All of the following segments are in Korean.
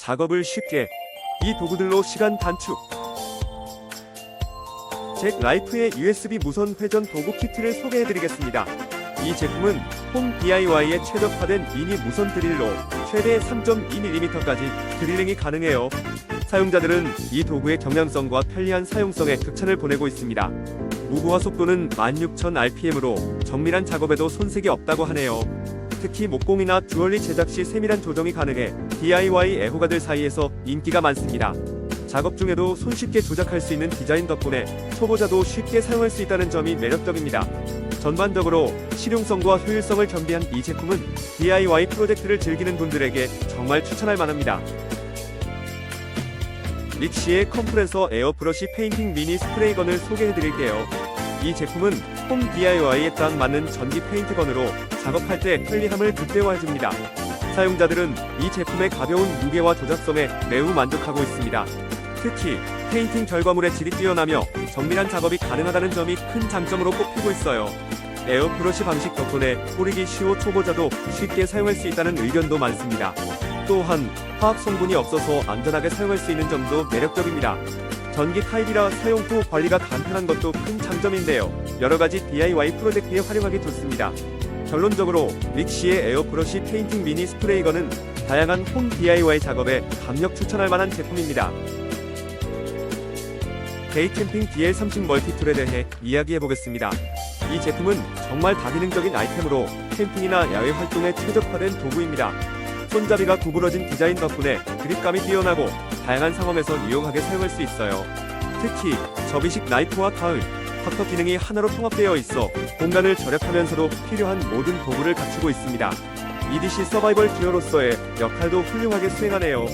작업을 쉽게 이 도구들로 시간 단축 잭 라이프의 USB 무선 회전 도구 키트를 소개해드리겠습니다. 이 제품은 홈 DIY에 최적화된 미니 무선 드릴로 최대 3.2mm까지 드릴링이 가능해요. 사용자들은 이 도구의 경량성과 편리한 사용성에 극찬을 보내고 있습니다. 무브화 속도는 16,000rpm으로 정밀한 작업에도 손색이 없다고 하네요. 특히 목공이나 주얼리 제작 시 세밀한 조정이 가능해 DIY 애호가들 사이에서 인기가 많습니다. 작업 중에도 손쉽게 조작할 수 있는 디자인 덕분에 초보자도 쉽게 사용할 수 있다는 점이 매력적입니다. 전반적으로 실용성과 효율성을 겸비한 이 제품은 DIY 프로젝트를 즐기는 분들에게 정말 추천할 만합니다. 릭시의 컴프레서 에어 브러쉬 페인팅 미니 스프레이건을 소개해드릴게요. 이 제품은 홈 DIY에 딱 맞는 전기 페인트건으로 작업할 때 편리함을 극대화해줍니다. 사용자들은 이 제품의 가벼운 무게와 조작성에 매우 만족하고 있습니다. 특히 페인팅 결과물의 질이 뛰어나며 정밀한 작업이 가능하다는 점이 큰 장점으로 꼽히고 있어요. 에어 브러쉬 방식 덕분에 뿌리기 쉬워 초보자도 쉽게 사용할 수 있다는 의견도 많습니다. 또한 화학 성분이 없어서 안전하게 사용할 수 있는 점도 매력적입니다. 전기 타입이라 사용 후 관리가 간편한 것도 큰 장점인데요. 여러 가지 DIY 프로젝트에 활용하기 좋습니다. 결론적으로 릭시의 에어 브러쉬 페인팅 미니 스프레이건은 다양한 홈 DIY 작업에 강력 추천할 만한 제품입니다. 데이 캠핑 DL30 멀티툴에 대해 이야기해 보겠습니다. 이 제품은 정말 다기능적인 아이템으로 캠핑이나 야외 활동에 최적화된 도구입니다. 손잡이가 구부러진 디자인 덕분에 그립감이 뛰어나고 다양한 상황에서 유용하게 사용할 수 있어요. 특히 접이식 나이프와 가을, 커터 기능이 하나로 통합되어 있어 공간을 절약하면서도 필요한 모든 도구를 갖추고 있습니다. EDC 서바이벌 기어로서의 역할도 훌륭하게 수행하네요.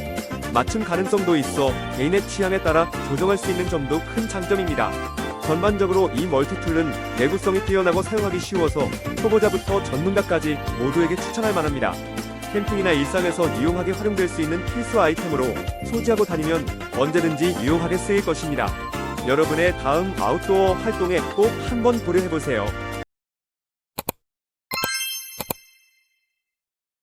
맞춤 가능성도 있어 개인의 취향에 따라 조정할 수 있는 점도 큰 장점입니다. 전반적으로 이 멀티툴은 내구성이 뛰어나고 사용하기 쉬워서 초보자부터 전문가까지 모두에게 추천할 만합니다. 캠핑이나 일상에서 유용하게 활용될 수 있는 필수 아이템으로 소지하고 다니면 언제든지 유용하게 쓰일 것입니다. 여러분의 다음 아웃도어 활동에 꼭 한번 고려해보세요.